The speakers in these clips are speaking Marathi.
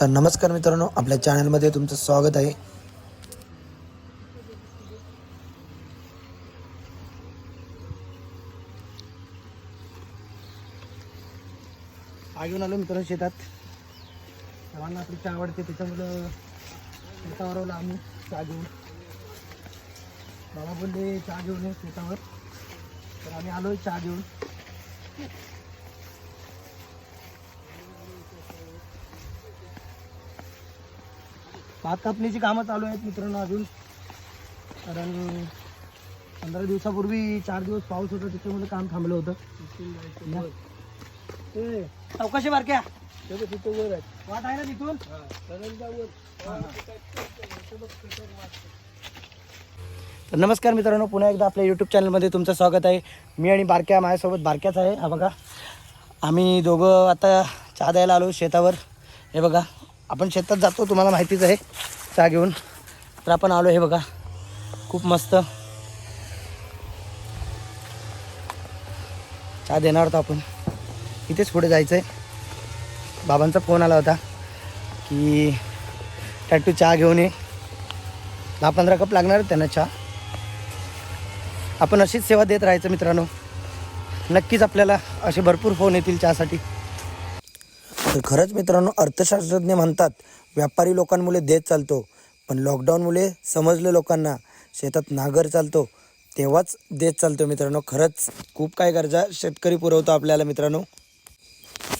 तर नमस्कार मित्रांनो आपल्या चॅनलमध्ये तुमचं स्वागत आहे. आग आलो मित्रांनो शेतात. सर्वांना आपली चहा आवडते त्याच्यामुळं शेतावर आलो आम्ही चहा घेऊन. बाबा बोलले चहा घेऊन शेतावर. तर आम्ही आलो चहा घेऊन. भात कापणीची कामं चालू आहेत मित्रांनो अजून. कारण पंधरा दिवसापूर्वी चार दिवस पाऊस होता त्याच्यामुळे काम थांबलं होतं. ए, चौकशी बारक्या. वाट आहे ना तिथून? तर नमस्कार मित्रांनो पुन्हा एकदा आपल्या यूट्यूब चॅनलमध्ये तुमचं स्वागत आहे. मी आणि बारक्या माझ्यासोबत बारक्याच आहे. हा बघा आम्ही दोघं आता चहा द्यायला आलो शेतावर. हे बघा आपण शेतात जातो तुम्हाला माहितीच आहे. चहा घेऊन. तर आपण आलो हे बघा. खूप मस्त. चहा देणार होतो आपण. इथेच पुढे जायचं आहे बाबांचा फोन आला होता की टॅटू चहा घेऊन ये. दहा पंधरा कप लागणार आहेत त्यांना चहा. आपण अशीच सेवा देत राहायचं मित्रांनो. नक्कीच आपल्याला असे भरपूर फोन येतील चहासाठी. तर खरंच मित्रांनो अर्थशास्त्रज्ञ म्हणतात व्यापारी लोकांमुळे देश चालतो पण लॉकडाऊनमुळे समजलं लोकांना शेतात नागर चालतो तेव्हाच देश चालतो मित्रांनो. खरंच खूप काय गरजा शेतकरी पुरवतो आपल्याला मित्रांनो.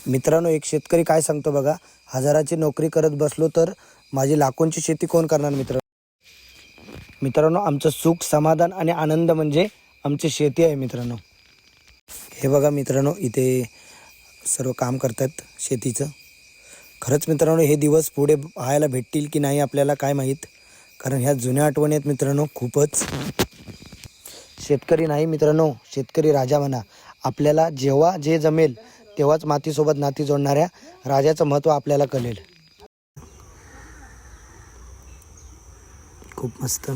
मित्रांनो एक शेतकरी काय सांगतो बघा हजाराची नोकरी करत बसलो तर माझी लाखोंची शेती कोण करणार मित्र मित्रांनो आमचं सुख समाधान आणि आनंद म्हणजे आमची शेती आहे मित्रांनो. हे बघा मित्रांनो इथे सर्व काम करतात शेतीचं. खरंच मित्रांनो हे दिवस पुढे पाहायला भेटतील की नाही आपल्याला काय माहीत. कारण ह्या जुन्या आठवणी आहेत मित्रांनो खूपच शेतकरी नाही मित्रांनो शेतकरी राजा म्हणा. आपल्याला जेव्हा जे जमेल तेव्हाच मातीसोबत नाती जोडणाऱ्या राजाचं महत्त्व आपल्याला कळेल. खूप मस्त.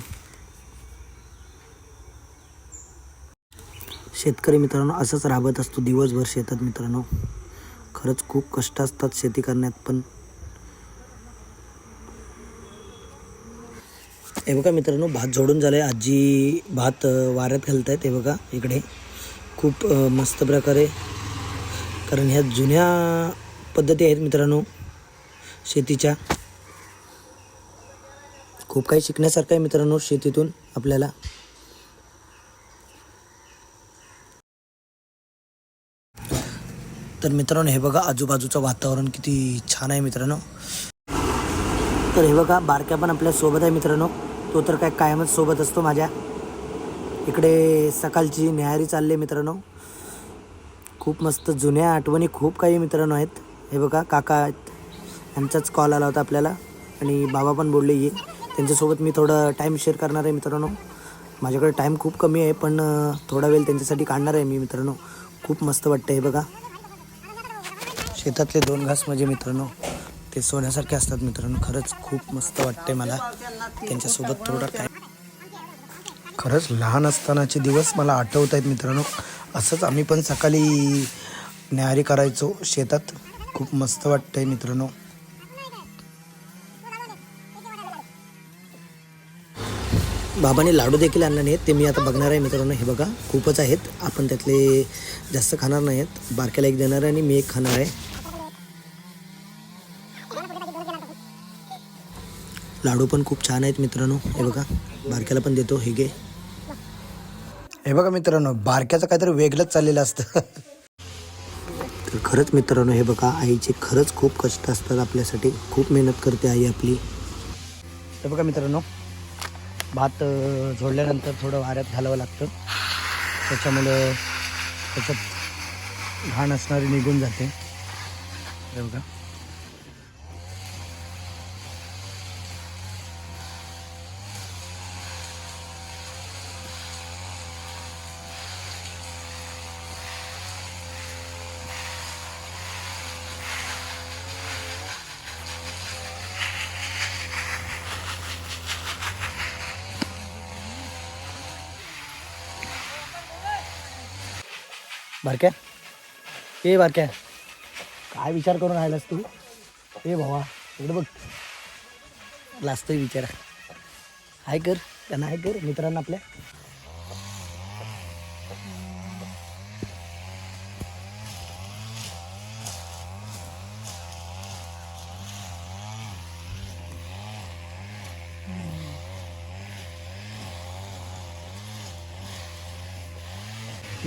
शेतकरी मित्रांनो असंच राबत असतो दिवसभर शेतात मित्रांनो. खरंच खूप कष्ट असतात शेती करण्यात पण हे बघा मित्रांनो भात जोडून झालं आहे आजी भात वाऱ्यात घालत आहेत हे बघा इकडे. खूप मस्त प्रकारे. कारण ह्या जुन्या पद्धती आहेत मित्रांनो शेतीच्या. खूप काही शिकण्यासारखं आहे मित्रांनो शेतीतून आपल्याला. तर मित्रांनो हे बघा आजूबाजूचं वातावरण किती छान आहे मित्रांनो. तर हे बघा बारक्या पण आपल्यासोबत आहे मित्रांनो. तो तर काय कायमच सोबत असतो माझ्या. इकडे सकाळची न्याहारी चालली आहे मित्रांनो. खूप मस्त जुन्या आठवणी खूप काही मित्रांनो आहेत. हे बघा काका आहेत. यांचाच कॉल आला होता आपल्याला. आणि बाबा पण बोलले ये. त्यांच्यासोबत मी थोडं टाईम शेअर करणार आहे मित्रांनो. माझ्याकडे टाईम खूप कमी आहे पण थोडा वेळ त्यांच्यासाठी काढणार आहे मी मित्रांनो. खूप मस्त वाटतं हे बघा. शेतातले दोन घास म्हणजे मित्रांनो ते सोन्यासारखे असतात मित्रांनो. खरंच खूप मस्त वाटते मला. त्यांच्यासोबत थोडा टाईम खरंच लहान असतानाचे दिवस मला आठवत आहेत मित्रांनो. असंच आम्ही पण सकाळी न्याहारी करायचो शेतात. खूप मस्त वाटतंय मित्रांनो. बाबाने लाडू देखील आणले नाहीत. ते मी आता बघणार आहे मित्रांनो. हे बघा खूपच आहेत. आपण त्यातले जास्त खाणार नाही आहेत बारक्याला एक देणार आहे आणि मी एक खाणार आहे. लाडू पण खूप छान आहेत मित्रांनो. हे बघा बारक्याला पण देतो हे घे. हे बघा मित्रांनो बारक्याचं काहीतरी वेगळंच चाललेलं असतं. तर खरंच मित्रांनो हे बघा आईचे खरंच खूप कष्ट असतात आपल्यासाठी. खूप मेहनत करते आई आपली. हे बघा मित्रांनो भात झोडल्यानंतर थोडं वाऱ्यात घालावं लागतं. त्याच्यामुळं त्याच्यात घाण असणारी निघून जाते. हे बघा. बारक्या? ए बारक्या. काय विचार करून राहिलास तू? ए भावा इकडे बघ. लाजतोय विचार. हाय कर त्यांना हाय कर मित्रांना आपल्या.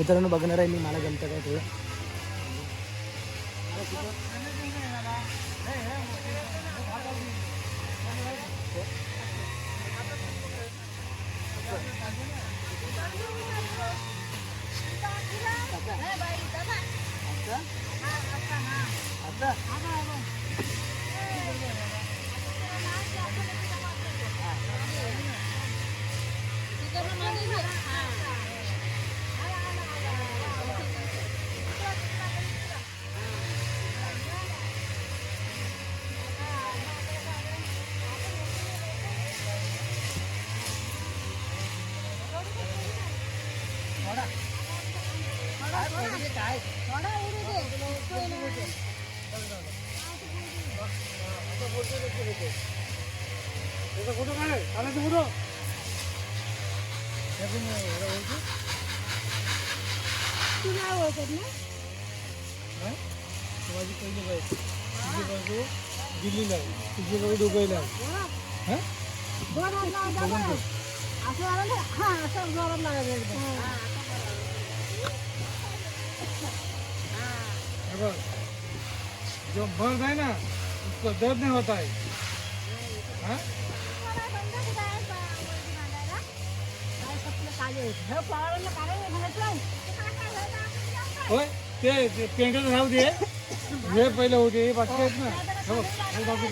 मित्रांनो बघणार आहे मी मला जमतं काय थोडं आता? पहिली बाईक तुझी बाजू दिल्लीला आहे तुझी बाजू दुबईला आहे हे बघ जो बर्द है ना उसको दर्द नहीं होता है? हाँ? होय ते ते पेंटर राहू दे. हे पहिले होते हे बाकी आहेत ना हे बाकी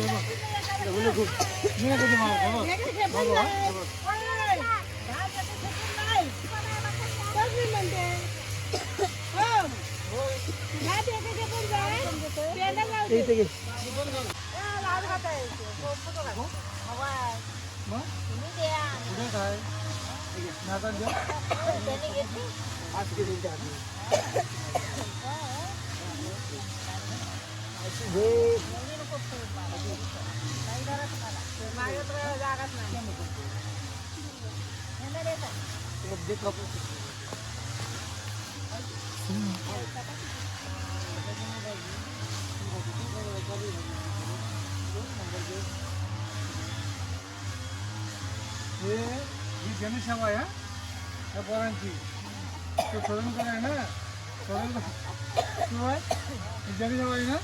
मी कधी मार हे बघ बघ हे ही जनसेवा आहे त्या पोरांची. तो सोडून आहे ना? सोडून ही जनसेवा आहे ना?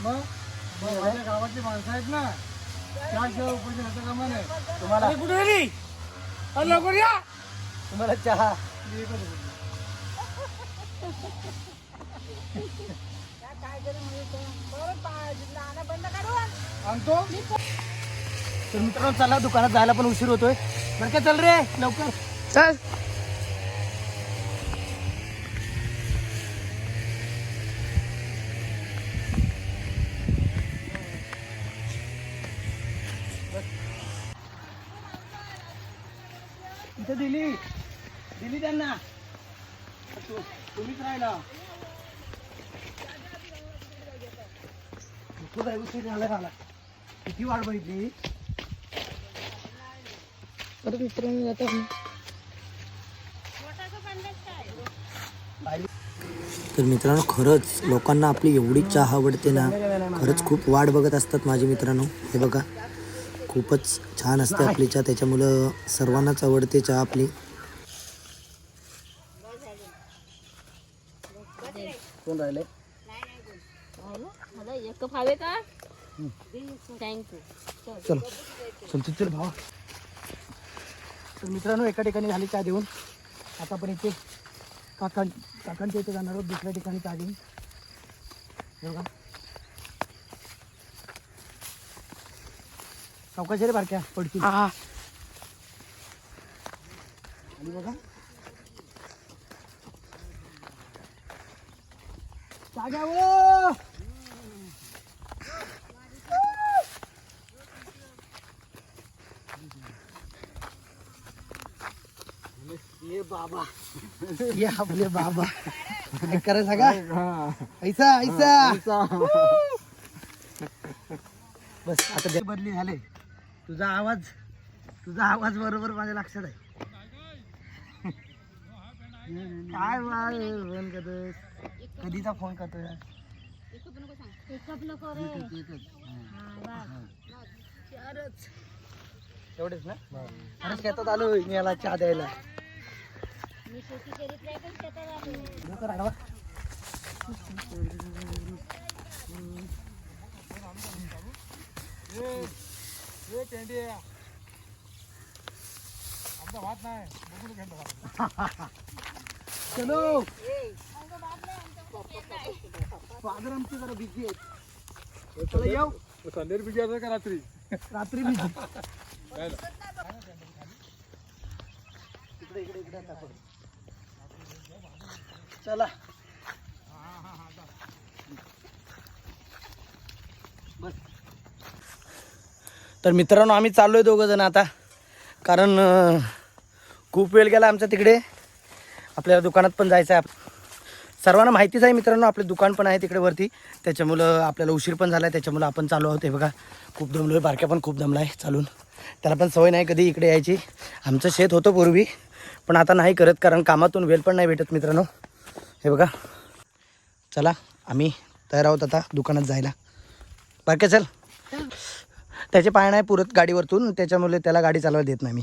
मग मग माझ्या गावातली माणसं आहेत ना त्याशिवाय उपयोगी होतं कामा नाही तुम्हाला कुठे गेली? अरे लवकर या. तुम्हाला चहा एकच. आणतो? तर मित्रांनो चला दुकानात जायला पण उशीर होतोय. बरं का चल रे लवकर. चल इथे दिली दिली त्यांना तू- तुम्हीच राहिला उशीर झाला मला किती वाट बघितली? परत मित्रांनो जातात तर मित्रांनो खरंच लोकांना आपली एवढी चहा आवडते ना खरंच खूप वाट बघत असतात माझे मित्रांनो. हे बघा खूपच छान असते आपली चहा. त्याच्यामुळं सर्वांनाच आवडते चहा आपली. कोण राहिले? एक कप हवे का? थँक्यू चलो. चल. चल चल भावा. तर मित्रांनो एका ठिकाणी झाली चहा देऊन. आता आपण इथे काकां काकांच्या इथे जाणार आहोत दुसऱ्या ठिकाणी चहा देऊन. बघा सावकाश रे बारक्या पडतील आणि बघा. चहा हो. ये बाबा। ये आपले बाबा। करायचं का? ऐसा ऐसा। बस आता जे बदली झाले. तुझा आवाज तुझा आवाज बरोबर माझ्या लक्षात आहे. काय फोन करतोस? कधीचा फोन करतोय? एवढेच ना? अरे शेतात आलो मी याला चहा द्यायला. चलो फादर आमची जरा बिझी आहेत चला येऊ संडेर बिजी असं का रात्री रात्री बिझी इकडे इकडे इकडे. चला. तर मित्रांनो आम्ही चाललोय दोघं जण आता. कारण खूप वेळ गेला आमचा तिकडे. आपल्याला दुकानात पण जायचं आहे. सर्वांना माहितीच आहे मित्रांनो आपलं दुकान पण आहे तिकडे वरती. त्याच्यामुळं आपल्याला उशीर पण झाला आहे त्याच्यामुळं आपण चालू आहोत. हे बघा खूप दमलो आहे बारक्या पण खूप दमला आहे चालून. त्याला पण सवय नाही कधी इकडे यायची. आमचं शेत होतं पूर्वी पण आता नाही करत कारण कामातून वेळ पण नाही भेटत मित्रांनो. हे बघा. चला आम्ही तयार आहोत आता दुकानात जायला. बारक्या चल. त्याचे पाय नाही पुरत गाडीवरतून त्याच्यामुळे त्याला गाडी चालवायला देत नाही मी.